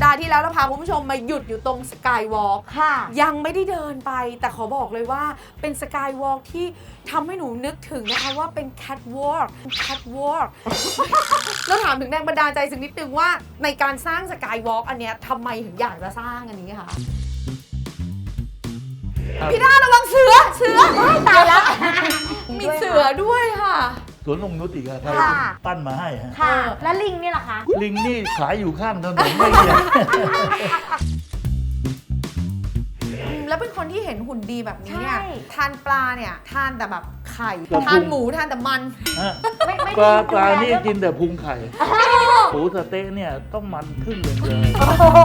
แล้วเราพาคุณผู้ชมมาหยุดอยู่ตรงสกายวอล์กค่ะ ยังไม่ได้เดินไป แต่ขอบอกเลยว่าเป็นสกายวอล์กที่ทำให้หนูนึกถึงนะคะว่าเป็นแคทวอล์กแคทวอล์กแล้วถามถึงแรงบันดาลใจสักนิดนึงว่าในการสร้างสกายวอล์กอันเนี้ยทำไมถึงอยากจะสร้างอันนี้คะครับพี่ด้าระวังเสือเสือตายแล้วมีเสือด้วยค่ะส วนองนุติกอะใครค่ะ ปั้นมาให้ฮะค่ะ แล้วลิงนี่ล่ะคะ ลิงนี่ขายอยู่ข้างถนนไม่เกี่ยว อืมแล้วเป็นคนที่เห็นหุ่นดีแบบนี้เนี่ยใช่ ทานปลาเนี่ยทานแต่แบบไข่กระพุ้งทานหมูทานแต่มัน ฮะไม่ไม่ปลาได้ปลานี่ดูแเรื่องกินแต่พุงไข่หมูสะเต๊ะเนี่ยต้องมันครึ่งหนึ่งเลย โอ้โห